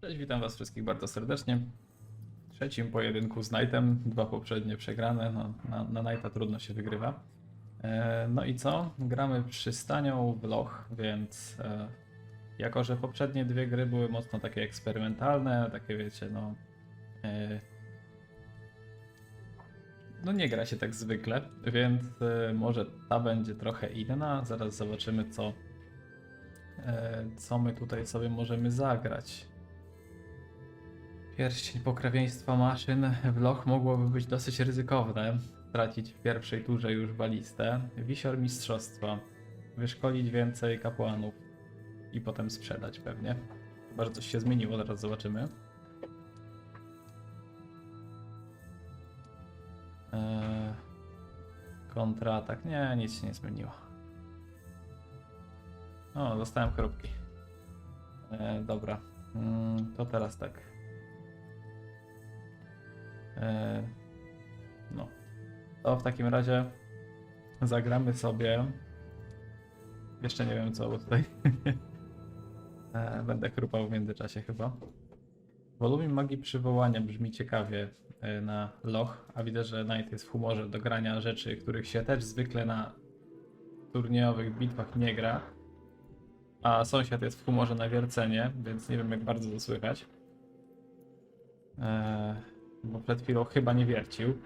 Cześć, witam was wszystkich bardzo serdecznie. W trzecim pojedynku z Knightem, dwa poprzednie przegrane, no, na, na Knighta trudno się wygrywa. E, no i co? Gramy przystanią w loch, więc e, jako, że poprzednie dwie gry były mocno takie eksperymentalne, takie wiecie, no... E, no nie gra się tak zwykle, więc e, może ta będzie trochę inna. Zaraz zobaczymy, co, e, co my tutaj sobie możemy zagrać. Pierścień pokrewieństwa maszyn w loch mogłoby być dosyć ryzykowne. Tracić w pierwszej turze już balistę. Wisior mistrzostwa. Wyszkolić więcej kapłanów. I potem sprzedać pewnie. Bardzo coś się zmieniło, zaraz zobaczymy. Eee, kontratak. Nie, nic się nie zmieniło. O, dostałem chrupki. Eee, dobra. Mm, to teraz tak. Eee, no. To w takim razie zagramy sobie. Jeszcze nie wiem co, bo tutaj Eee, będę chrupał w międzyczasie chyba. Wolumin magii przywołania brzmi ciekawie e, na loch, a widzę, że Knight jest w humorze do grania rzeczy, których się też zwykle na turniejowych bitwach nie gra. A sąsiad jest w humorze na wiercenie, więc nie wiem jak bardzo to słychać. Eee, bo przed chwilą chyba nie wiercił.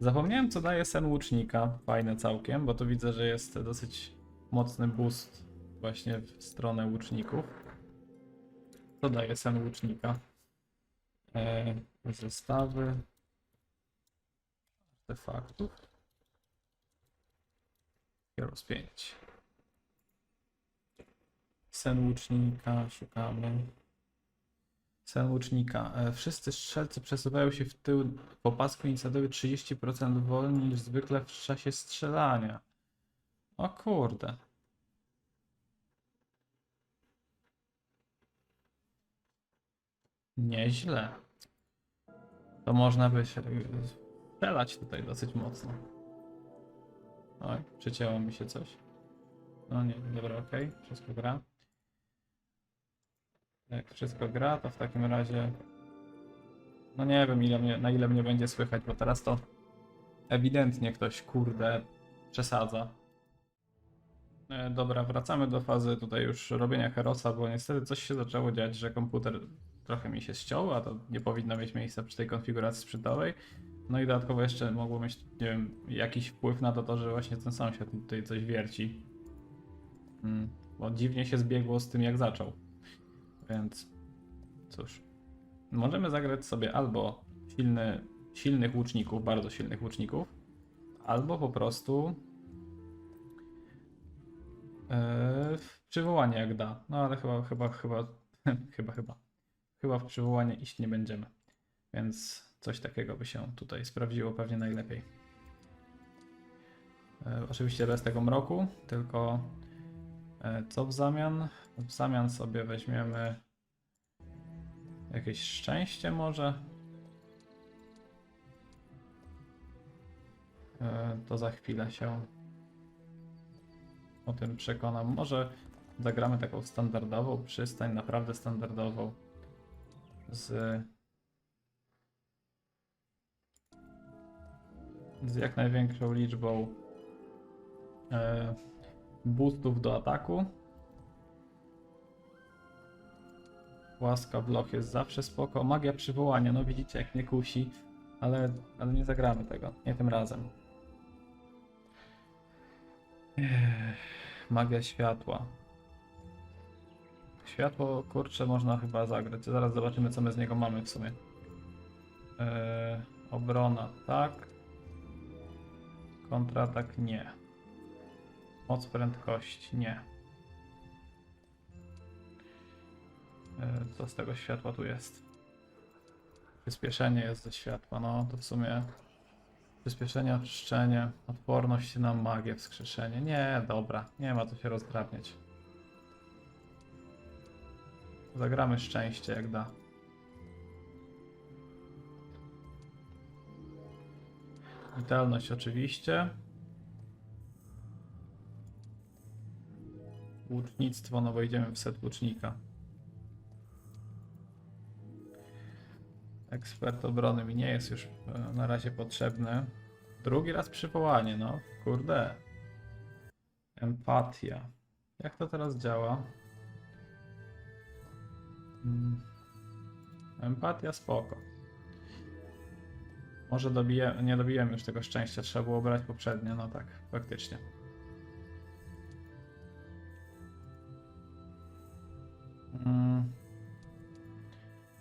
Zapomniałem co daje sen łucznika, fajne całkiem, bo to widzę, że jest dosyć mocny boost właśnie w stronę łuczników. Co daje sen łucznika? Eee, zestawy artefaktów. Heroes 5. Sen łucznika szukamy. Sen łucznika. E, Wszyscy strzelcy przesuwają się w tył po pasku inicjatywy 30% wolniej niż zwykle w czasie strzelania. O kurde. Nieźle. To można by się strzelać tutaj dosyć mocno. Oj, przycięło mi się coś. No nie, dobra, okej, wszystko gra. Jak wszystko gra, to w takim razie... No nie wiem, ile mnie, na ile mnie będzie słychać, bo teraz to ewidentnie ktoś, kurde, przesadza. E, dobra, wracamy do fazy tutaj już robienia Herosa, bo niestety coś się zaczęło dziać, że komputer trochę mi się ściął, a to nie powinno mieć miejsca przy tej konfiguracji sprzętowej. No i dodatkowo jeszcze mogło mieć, nie wiem, jakiś wpływ na to, to że właśnie ten sąsiad tutaj coś wierci. Mm, bo dziwnie się zbiegło z tym, jak zaczął. Więc cóż, możemy zagrać sobie albo silny, silnych łuczników, bardzo silnych łuczników, albo po prostu yy, w przywołanie jak da. No ale chyba, chyba, chyba, chyba, chyba, chyba w przywołanie iść nie będziemy. Więc coś takiego by się tutaj sprawdziło pewnie najlepiej. E, Oczywiście bez tego mroku, tylko co w zamian? W zamian sobie weźmiemy jakieś szczęście może. E, To za chwilę się o tym przekonam. Może zagramy taką standardową przystań, naprawdę standardową z z jak największą liczbą e, boostów do ataku. Łaska w loch jest zawsze spoko. Magia przywołania, no widzicie jak mnie kusi, ale, ale nie zagramy tego, nie tym razem. Magia światła. Światło, kurczę, można chyba zagrać. Zaraz zobaczymy, co my z niego mamy w sumie. Eee, obrona, tak. Kontratak, nie. Moc prędkości, nie. Eee, co z tego światła tu jest? Przyspieszenie jest ze światła, no to w sumie przyspieszenie, oczyszczenie, odporność na magię, wskrzeszenie. Nie, dobra, nie ma co się rozdrabniać. Zagramy szczęście jak da. Witalność oczywiście. łucznictwo, no wejdziemy w set łucznika. Ekspert obrony mi nie jest już e, na razie potrzebny. Drugi raz przywołanie, no kurde. Empatia. Jak to teraz działa? Hmm. Empatia spoko. Może dobije, nie dobijemy już tego szczęścia, trzeba było brać poprzednio, no tak, faktycznie.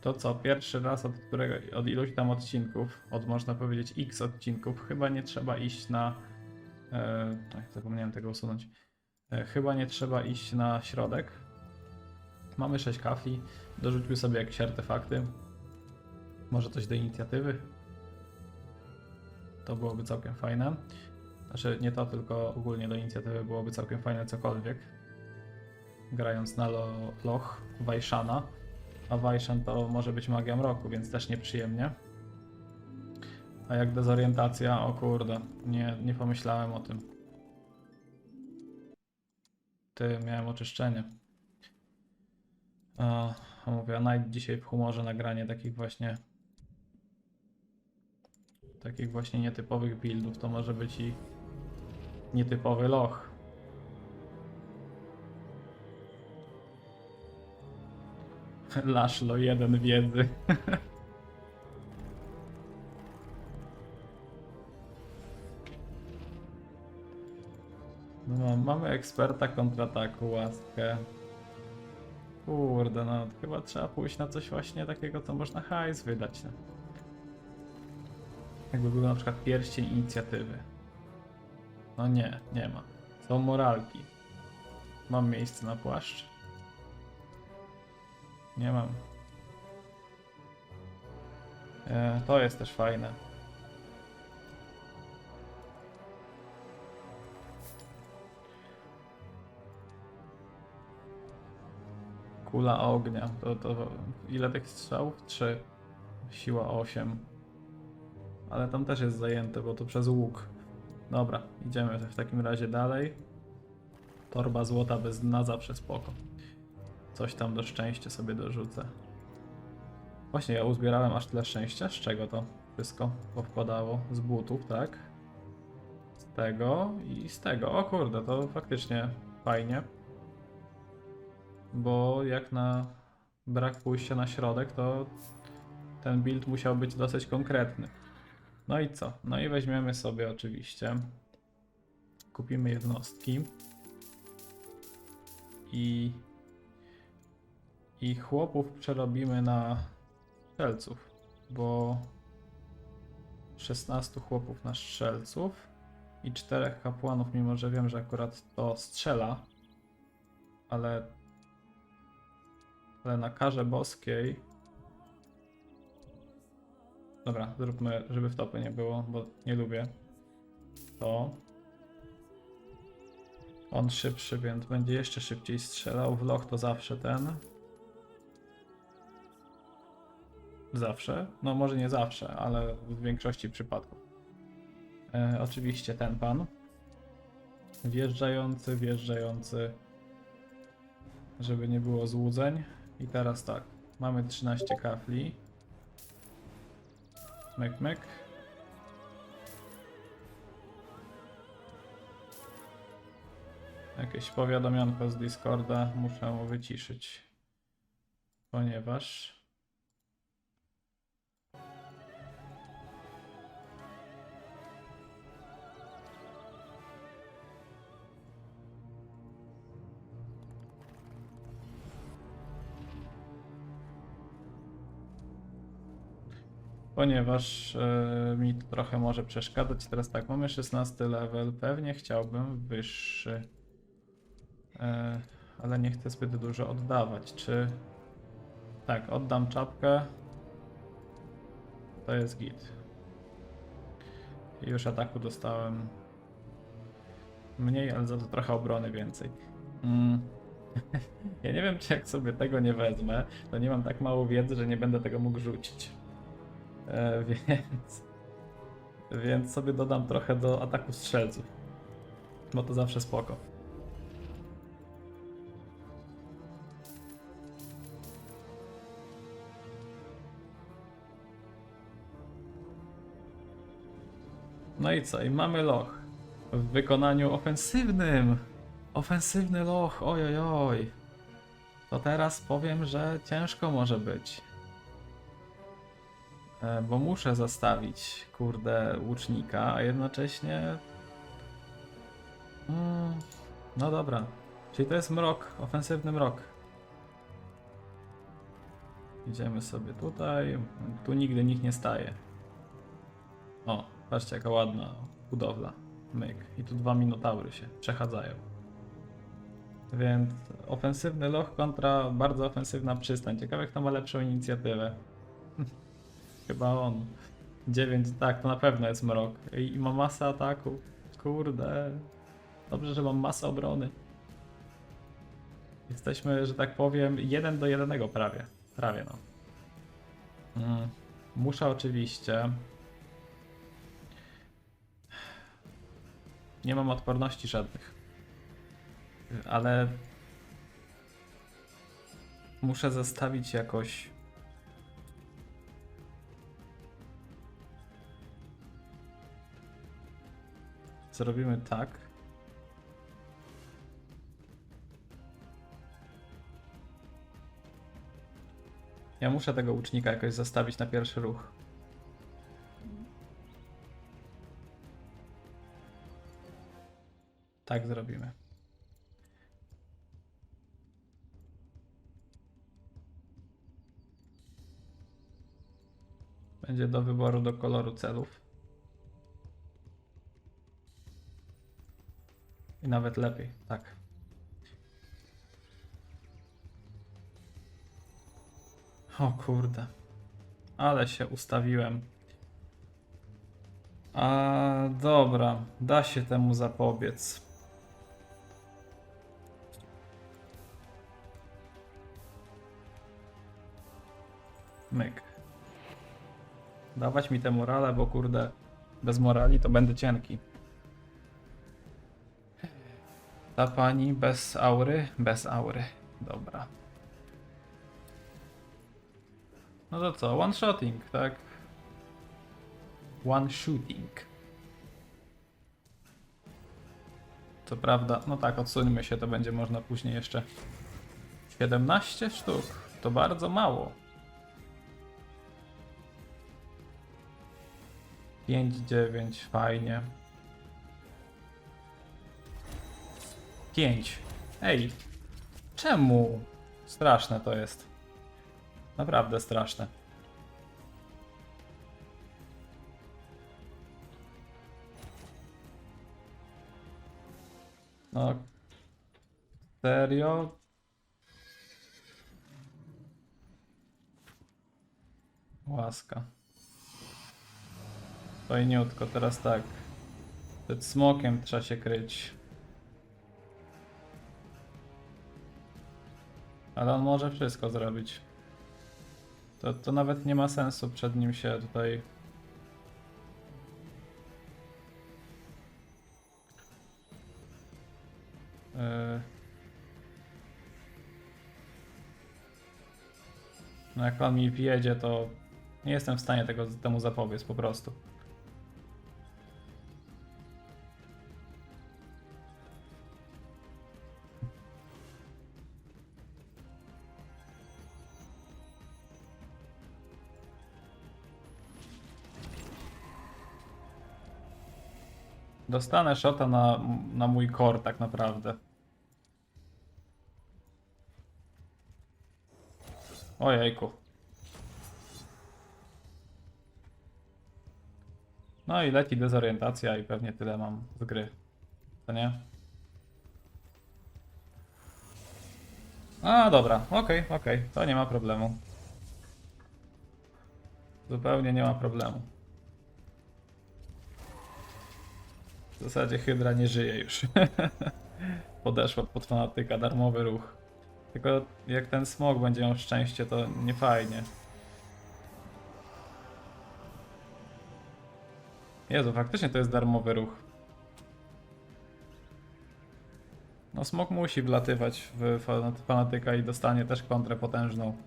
To co, pierwszy raz od którego, od iluś tam odcinków, od można powiedzieć x odcinków, chyba nie trzeba iść na, ach, zapomniałem tego usunąć, e, chyba nie trzeba iść na środek. Mamy 6 kafli, dorzućmy sobie jakieś artefakty, może coś do inicjatywy. To byłoby całkiem fajne. Znaczy nie to, tylko ogólnie do inicjatywy byłoby całkiem fajne cokolwiek. Grając na lo, loch Wajszana. A Wajszan to może być magia mroku, więc też nieprzyjemnie. A jak dezorientacja? O kurde, nie, nie pomyślałem o tym. Ty, miałem oczyszczenie. A, mówię, Night dzisiaj w humorze nagranie takich właśnie takich właśnie nietypowych buildów, to może być i nietypowy loch. Laszlo jeden wiedzy. No, mamy eksperta kontrataku, łaskę. Kurde, no chyba trzeba pójść na coś właśnie takiego, co można hajs wydać. No. Jakby był na przykład pierścień inicjatywy. No nie, nie ma. Są moralki. Mam miejsce na płaszcz. Nie mam. E, to jest też fajne. Kula ognia. To, to ile tych strzałów? 3. Siła 8. Ale tam też jest zajęte, bo to przez łuk. Dobra, idziemy w takim razie dalej. Torba złota bez dna zawsze spoko. Coś tam do szczęścia sobie dorzucę. Właśnie, ja uzbierałem aż tyle szczęścia. Z czego to wszystko powpadało? Z butów, tak? Z tego i z tego. O kurde, to faktycznie fajnie. Bo jak na brak pójścia na środek, to ten build musiał być dosyć konkretny. No i co? No i weźmiemy sobie oczywiście. Kupimy jednostki. I. I chłopów przerobimy na strzelców, bo 16 chłopów na strzelców i 4 kapłanów, mimo że wiem, że akurat to strzela, ale ale na karze boskiej Dobra, zróbmy, żeby w topy nie było, bo nie lubię. To. On szybszy, więc będzie jeszcze szybciej strzelał. W loch to zawsze ten. Zawsze? No może nie zawsze, ale w większości przypadków. E, oczywiście ten pan. Wjeżdżający, wjeżdżający. Żeby nie było złudzeń. I teraz tak. Mamy 13 kafli. Myk, myk. Jakieś powiadomionko z Discorda muszę wyciszyć, ponieważ ponieważ e, mi to trochę może przeszkadzać. Teraz tak, mamy 16 level, pewnie chciałbym wyższy, E, ale nie chcę zbyt dużo oddawać. Czy tak, oddam czapkę, to jest git. Już ataku dostałem mniej, ale za to trochę obrony więcej. Mm. Ja nie wiem, czy jak sobie tego nie wezmę, to nie mam tak mało wiedzy, że nie będę tego mógł rzucić. E, więc, więc sobie dodam trochę do ataku strzelców. Bo to zawsze spoko. No i co? I mamy loch. W wykonaniu ofensywnym. Ofensywny loch, ojojoj. To teraz powiem, że ciężko może być. E, Bo muszę zastawić, kurde, łucznika, a jednocześnie. Mm, no dobra. Czyli to jest mrok, ofensywny mrok. Idziemy sobie tutaj. Tu nigdy nikt nie staje. O, patrzcie jaka ładna budowla. Myk. I tu dwa minotaury się przechadzają. Więc ofensywny loch kontra bardzo ofensywna przystań. Ciekawe kto ma lepszą inicjatywę. Chyba on. 9, tak, to na pewno jest mrok. I, I ma masę ataku. Kurde. Dobrze, że mam masę obrony. Jesteśmy, że tak powiem, jeden do jednego prawie. Prawie no. Mm. Muszę oczywiście. Nie mam odporności żadnych. Ale muszę zestawić jakoś. Zrobimy tak. Ja muszę tego łucznika jakoś zastawić na pierwszy ruch. Tak zrobimy. Będzie do wyboru do koloru celów. Nawet lepiej, tak. O kurde. Ale się ustawiłem. A dobra, da się temu zapobiec. Myk. Dawać mi te morale, bo kurde, bez morali to będę cienki. Ta pani bez aury? Bez aury. Dobra. No to co? One shotting, tak? One shooting. Co prawda, no tak, odsuńmy się, to będzie można później jeszcze. 17 sztuk. To bardzo mało. 5, 9, fajnie. 5. Ej, czemu? Straszne to jest. Naprawdę straszne. No. Serio? Łaska. Fajniutko, teraz tak. Przed smokiem trzeba się kryć. Ale on może wszystko zrobić. To, to nawet nie ma sensu przed nim się tutaj. Yy. No jak on mi wjedzie, to nie jestem w stanie tego temu zapobiec po prostu. Dostanę shota na, na mój core tak naprawdę. Ojejku. No i leci dezorientacja i pewnie tyle mam z gry. To nie? A, dobra, okej, okej, to nie ma problemu. Zupełnie nie ma problemu. W zasadzie Hydra nie żyje już. Podeszła pod fanatyka, darmowy ruch. Tylko jak ten smog będzie miał szczęście, to nie fajnie. Jezu, faktycznie to jest darmowy ruch. No smog musi wlatywać w fanat- fanatyka i dostanie też kontrę potężną.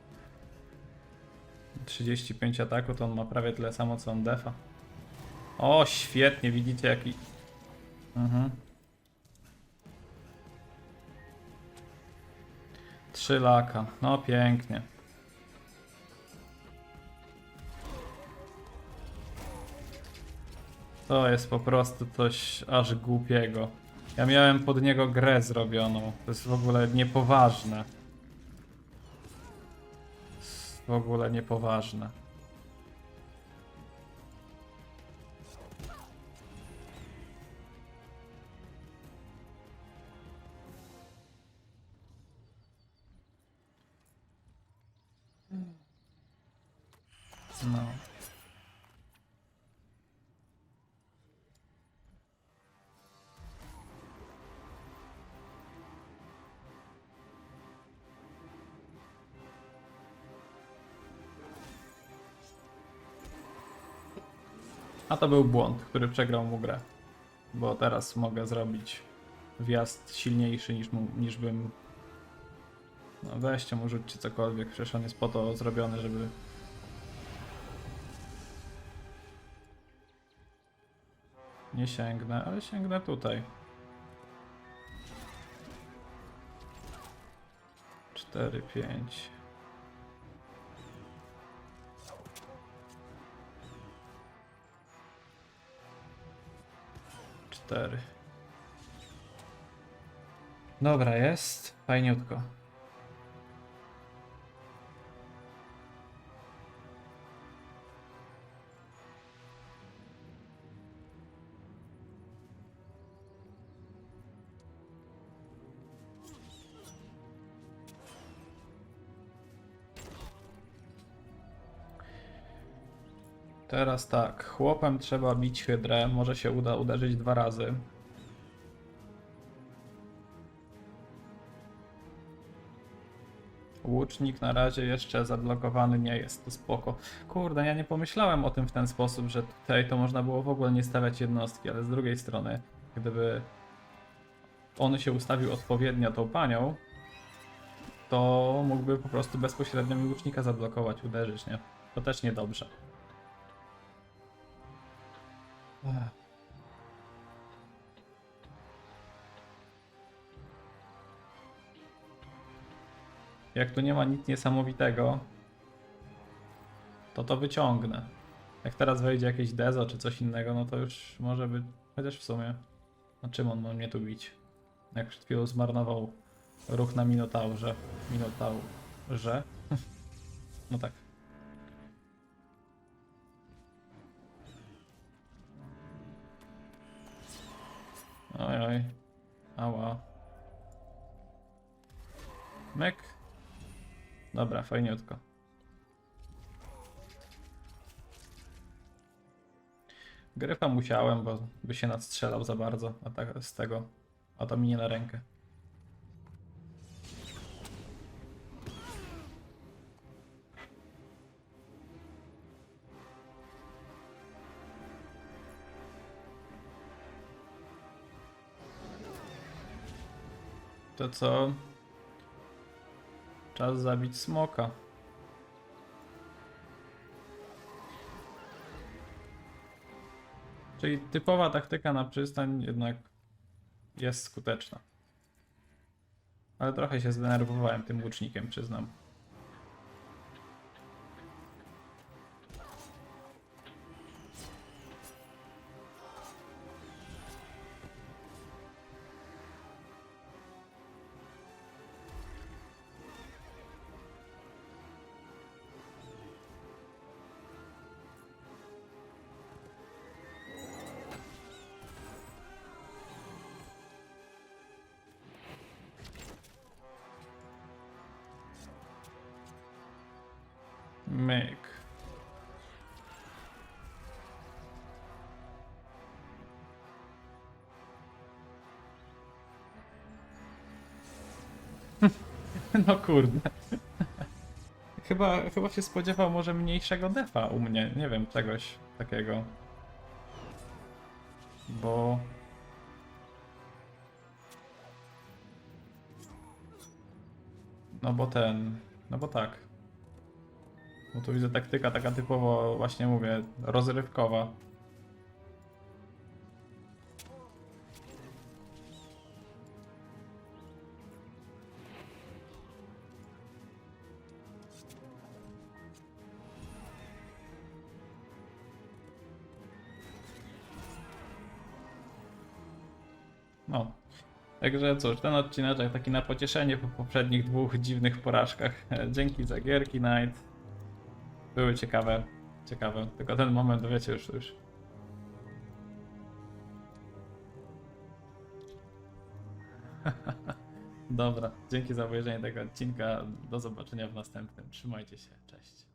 35 ataku to on ma prawie tyle samo co on defa. O, świetnie, widzicie jaki... Mhm. Trzy laka, no pięknie. To jest po prostu coś aż głupiego. Ja miałem pod niego grę zrobioną. To jest w ogóle niepoważne. To jest w ogóle niepoważne. No. A to był błąd, który przegrał mu grę. Bo teraz mogę zrobić wjazd silniejszy niż, mu, niż bym. No weźcie mu rzućcie cokolwiek, przecież on jest po to zrobiony, żeby. Nie sięgnę, ale sięgnę tutaj. Cztery, pięć. Cztery. Dobra, jest. Fajniutko. Teraz tak, chłopem trzeba bić hydrę, może się uda uderzyć dwa razy. Łucznik na razie jeszcze zablokowany nie jest, to spoko. Kurde, ja nie pomyślałem o tym w ten sposób, że tutaj to można było w ogóle nie stawiać jednostki, ale z drugiej strony, gdyby on się ustawił odpowiednio tą panią, to mógłby po prostu bezpośrednio mi łucznika zablokować, uderzyć, nie? To też niedobrze. Jak tu nie ma nic niesamowitego, to to wyciągnę. Jak teraz wejdzie jakieś dezo czy coś innego, no to już może być. Chociaż w sumie. No czym on ma mnie tu bić? Jak przed chwilą zmarnował ruch na Minotaurze. Minotaurze? no tak. Oj, oj. Ała. Mek. Dobra, fajniutko. Gryfa musiałem, bo by się nadstrzelał za bardzo a tak, z tego. A to mi nie na rękę. To co? Czas zabić smoka. Czyli typowa taktyka na przystań jednak jest skuteczna. Ale trochę się zdenerwowałem tym łucznikiem, przyznam. Myk. No kurde. Chyba, chyba się spodziewał może mniejszego defa u mnie. Nie wiem, czegoś takiego. Bo... No bo ten... No bo tak. No Bo tu widzę taktyka taka typowo, właśnie mówię, rozrywkowa. No. Także cóż, ten odcineczek taki na pocieszenie po poprzednich dwóch dziwnych porażkach. Dzięki za gierki, Night. Były ciekawe. Ciekawe. Tylko ten moment, wiecie, już, już Dobra, dzięki za obejrzenie tego odcinka. Do zobaczenia w następnym. Trzymajcie się, cześć.